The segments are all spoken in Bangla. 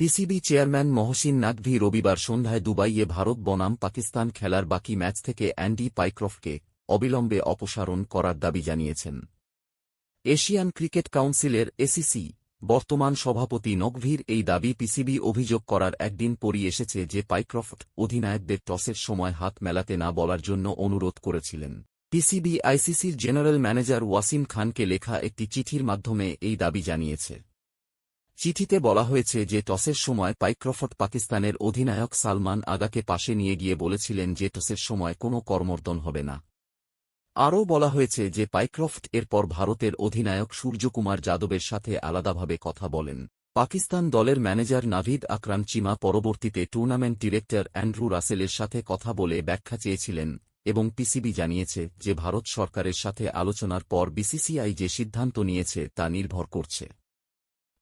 পিসিবি চেয়ারম্যান মহসিন নাকভি রবিবার সন্ধ্যায় দুবাইয়ে ভারত বনাম পাকিস্তান খেলার বাকি ম্যাচ থেকে অ্যান্ডি পাইক্রফকে অবিলম্বে অপসারণ করার দাবি জানিয়েছেন। এশিয়ান ক্রিকেট কাউন্সিলের এসিসি বর্তমান সভাপতি নকভির এই দাবি পিসিবি অভিযোগ করার একদিন পরই এসেছে যে পাইক্রফট অধিনায়কদের টসের সময় হাত মেলাতে না বলার জন্য অনুরোধ করেছিলেন। পিসিবি আইসিসির জেনারেল ম্যানেজার ওয়াসিম খানকে লেখা একটি চিঠির মাধ্যমে এই দাবি জানিয়েছে। চিঠিতে বলা হয়েছে যে টসের সময় পাইক্রফট পাকিস্তানের অধিনায়ক সালমান আগাকে পাশে নিয়ে গিয়ে বলেছিলেন যে টসের সময় কোনো কর্মর্দন হবে না। আরও বলা হয়েছে যে পাইক্রফট এরপর ভারতের অধিনায়ক সূর্যকুমার যাদবের সাথে আলাদাভাবে কথা বলেন। পাকিস্তান দলের ম্যানেজার নাভিদ আকরাম চিমা পরবর্তীতে টুর্নামেন্ট ডিরেক্টর অ্যান্ড্রু রাসেলের সাথে কথা বলে ব্যাখ্যা চেয়েছিলেন এবং পিসিবি জানিয়েছে যে ভারত সরকারের সাথে আলোচনার পর বিসিসিআই যে সিদ্ধান্ত নিয়েছে তা নির্ভর করছে।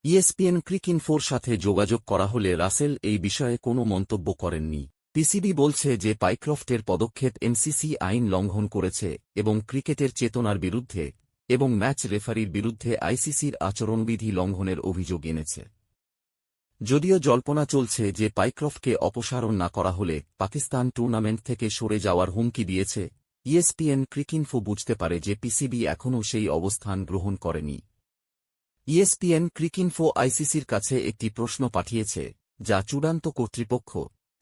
ইএসপিএন ক্রিকইনফোর সাথে যোগাযোগ করা হলে রাসেল এই বিষয়ে কোনো মন্তব্য করেননি। পিসিবি বলছে যে পাইক্রফটের পদক্ষেপ এমসিসি আইন লঙ্ঘন করেছে এবং ক্রিকেটের চেতনার বিরুদ্ধে এবং ম্যাচ রেফারির বিরুদ্ধে আইসিসির আচরণবিধি লঙ্ঘনের অভিযোগ এনেছে। যদিও জল্পনা চলছে যে পাইক্রফটকে অপসারণ না করা হলে পাকিস্তান টুর্নামেন্ট থেকে সরে যাওয়ার হুমকি দিয়েছে, ইএসপিএন ক্রিকিনফো বুঝতে পারে যে পিসিবি এখনও সেই অবস্থান গ্রহণ করেনি। ইএসপিএন ক্রিকিনফো আইসিসির কাছে একটি প্রশ্ন পাঠিয়েছে, যা চূড়ান্ত কর্তৃপক্ষ,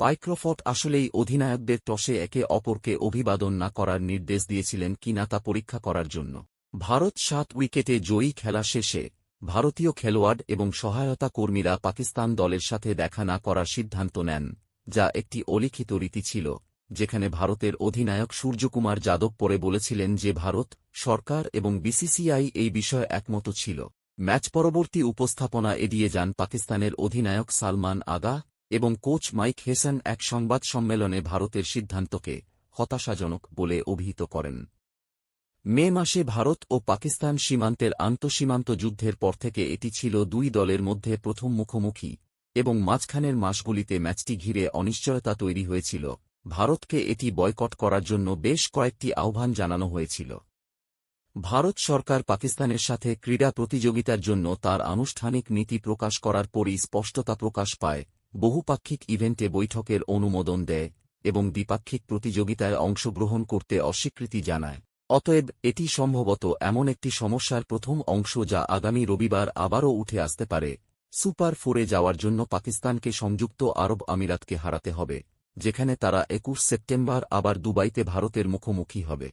পাইক্রোফট আসলেই অধিনায়কদের টসে একে অপরকে অভিবাদন না করার নির্দেশ দিয়েছিলেন কিনা তা পরীক্ষা করার জন্য। ভারত সাত উইকেটে জয়ী খেলা শেষে, ভারতীয় খেলোয়াড় এবং সহায়তা কর্মীরা পাকিস্তান দলের সাথে দেখা না করার সিদ্ধান্ত নেন, যা একটি অলিখিত রীতি ছিল, যেখানে ভারতের অধিনায়ক সূর্যকুমার যাদব পরে বলেছিলেন যে ভারত, সরকার এবং বিসিসিআই এই বিষয়ে একমত ছিল। ম্যাচ পরবর্তী উপস্থাপনা এড়িয়ে যান পাকিস্তানের অধিনায়ক সালমান আগা এবং কোচ মাইক হেসেন এক সংবাদ সম্মেলনে ভারতের সিদ্ধান্তকে হতাশাজনক বলে অভিহিত করেন। মে মাসে ভারত ও পাকিস্তান সীমান্তের আন্তঃসীমান্ত যুদ্ধের পর থেকে এটি ছিল দুই দলের মধ্যে প্রথম মুখোমুখি এবং মাঝখানের মাসগুলিতে ম্যাচটি ঘিরে অনিশ্চয়তা তৈরি হয়েছিল। ভারতকে এটি বয়কট করার জন্য বেশ কয়েকটি আহ্বান জানানো হয়েছিল। ভারত সরকার পাকিস্তানের সাথে ক্রীড়া প্রতিযোগিতার জন্য তার আনুষ্ঠানিক নীতি প্রকাশ করার পরই স্পষ্টতা প্রকাশ পায়। বহুপাক্ষিক ইভেন্টে বৈঠকের অনুমোদন দেয় এবং দ্বিপাক্ষিক প্রতিযোগিতায় অংশগ্রহণ করতে অস্বীকৃতি জানায়। অতএব, এটি সম্ভবত এমন একটি সমস্যার প্রথম অংশ যা আগামী রবিবার আবারও উঠে আসতে পারে। সুপার ফোরে যাওয়ার জন্য পাকিস্তানকে সংযুক্ত আরব আমিরাতকে হারাতে হবে, যেখানে তারা একুশ সেপ্টেম্বর আবার দুবাইতে ভারতের মুখোমুখি হবে।